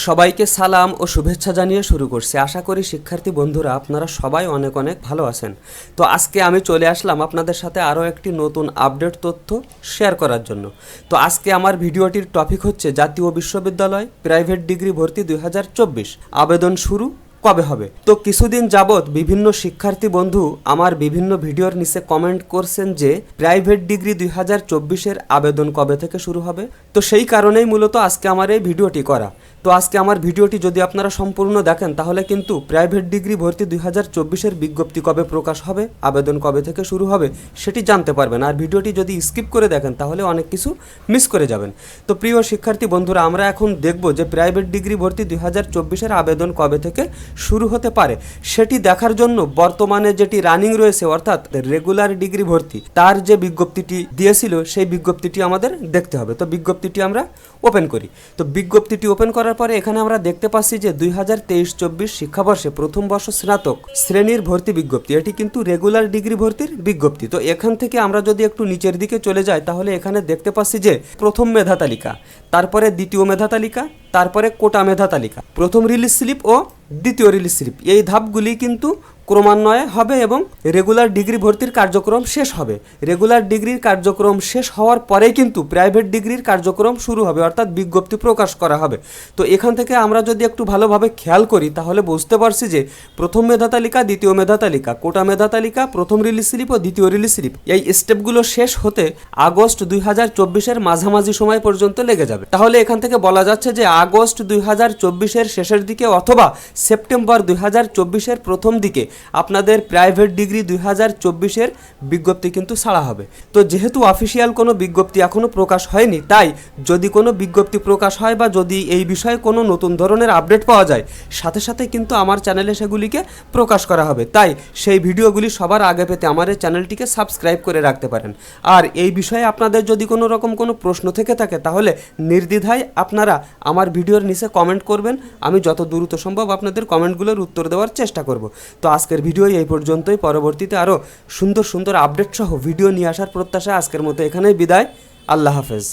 সবাইকে সালাম ও শুভেচ্ছা জানিয়ে শুরু করছি। আশা করি শিক্ষার্থী বন্ধুরা, আপনারা সবাই অনেক অনেক ভালো আছেন। তো আজকে আমি চলে আসলাম আপনাদের সাথে আরও একটি নতুন আপডেট তথ্য শেয়ার করার জন্য। তো আজকে আমার ভিডিওটির টপিক হচ্ছে জাতীয় বিশ্ববিদ্যালয় প্রাইভেট ডিগ্রি ভর্তি দুই হাজার চব্বিশ। আবেদন শুরু। কবে হবে? তো কিছুদিন যাবৎ বিভিন্ন শিক্ষার্থী বন্ধু আমার বিভিন্ন ভিডিওর নিচে কমেন্ট করছেন যে প্রাইভেট ডিগ্রি দুই হাজার চব্বিশের আবেদন কবে থেকে শুরু হবে? তো সেই কারণেই মূলত আজকে আমার এই ভিডিওটি করা। তো আজকে আমার ভিডিওটি যদি আপনারা সম্পূর্ণ দেখেন, তাহলে কিন্তু প্রাইভেট ডিগ্রি ভর্তি দুই হাজার চব্বিশের বিজ্ঞপ্তি কবে প্রকাশ হবে, আবেদন কবে থেকে শুরু হবে, সেটি জানতে পারবেন। আর ভিডিওটি যদি স্কিপ করে দেখেন, তাহলে অনেক কিছু মিস করে যাবেন। তো প্রিয় শিক্ষার্থী বন্ধুরা, আমরা এখন দেখব যে প্রাইভেট ডিগ্রি ভর্তি দুই হাজার চব্বিশের আবেদন কবে থেকে শুরু হতে পারে। সেটি দেখার জন্য বর্তমানে যেটি রানিং রয়েছে, অর্থাৎ রেগুলার ডিগ্রি ভর্তি, তার যে বিজ্ঞপ্তিটি দিয়েছিল, সেই বিজ্ঞপ্তিটি আমাদের দেখতে হবে। তো বিজ্ঞপ্তিটি আমরা ওপেন করি। তো বিজ্ঞপ্তিটি ওপেন করার পরে এখানে আমরা দেখতে পাচ্ছি যে দুই হাজার তেইশ চব্বিশ শিক্ষাবর্ষে প্রথম বর্ষ স্নাতক শ্রেণির ভর্তি বিজ্ঞপ্তি। এটি কিন্তু রেগুলার ডিগ্রি ভর্তির বিজ্ঞপ্তি। তো এখান থেকে আমরা যদি একটু নিচের দিকে চলে যাই, তাহলে এখানে দেখতে পাচ্ছি যে প্রথম মেধা তালিকা, তারপরে দ্বিতীয় মেধা তালিকা তারপরে কোটা মেধা তালিকা। প্রথম রিলিজ স্লিপ ও দ্বিতীয় রিলিজ স্লিপ এই ধাপগুলি কিন্তু ক্রমান্বয়ে হবে এবং রেগুলার ডিগ্রি ভর্তির কার্যক্রম শেষ হবে। রেগুলার ডিগ্রির কার্যক্রম শেষ হওয়ার পরেই কিন্তু প্রাইভেট ডিগ্রির কার্যক্রম শুরু হবে, অর্থাৎ বিজ্ঞপ্তি প্রকাশ করা হবে। তো এখান থেকে আমরা যদি একটু ভালোভাবে খেয়াল করি, তাহলে বুঝতে পারছি যে প্রথম মেধা তালিকা, দ্বিতীয় মেধা তালিকা, কোটা মেধা তালিকা, প্রথম রিলিজ স্লিপ ও দ্বিতীয় রিলিজ স্লিপ এই স্টেপগুলো শেষ হতে আগস্ট দুই হাজার চব্বিশের মাঝামাঝি সময় পর্যন্ত লেগে যাবে। তাহলে এখান থেকে বলা যাচ্ছে যে আগস্ট দুই হাজার চব্বিশের শেষের দিকে অথবা সেপ্টেম্বর দুই হাজার চব্বিশের প্রথম দিকে আপনাদের প্রাইভেট ডিগ্রি দুই হাজার চব্বিশের বিজ্ঞপ্তি কিন্তু ছাড়া হবে। তো যেহেতু অফিসিয়াল কোনো বিজ্ঞপ্তি এখনও প্রকাশ হয়নি, তাই যদি কোনো বিজ্ঞপ্তি প্রকাশ হয় বা যদি এই বিষয়ে কোনো নতুন ধরনের আপডেট পাওয়া যায়, সাথে সাথে কিন্তু আমার চ্যানেলে সেগুলিকে প্রকাশ করা হবে। তাই সেই ভিডিওগুলি সবার আগে পেতে আমার এই চ্যানেলটিকে সাবস্ক্রাইব করে রাখতে পারেন। আর এই বিষয়ে আপনাদের যদি কোনো রকম কোনো প্রশ্ন থেকে থাকে, তাহলে নির্দ্বিধায় আপনারা আমার ভিডিওর নিচে কমেন্ট করবেন। আমি যত দ্রুত সম্ভব আপনাদের কমেন্টগুলোর উত্তর দেওয়ার চেষ্টা করব। তো আজকের ভিডিও এই পর্যন্তই। পরবর্তীতে আরও সুন্দর সুন্দর আপডেট সহ ভিডিও নিয়ে আসার প্রত্যাশা আজকের মতো এখানেই বিদায়। আল্লাহ হাফেজ।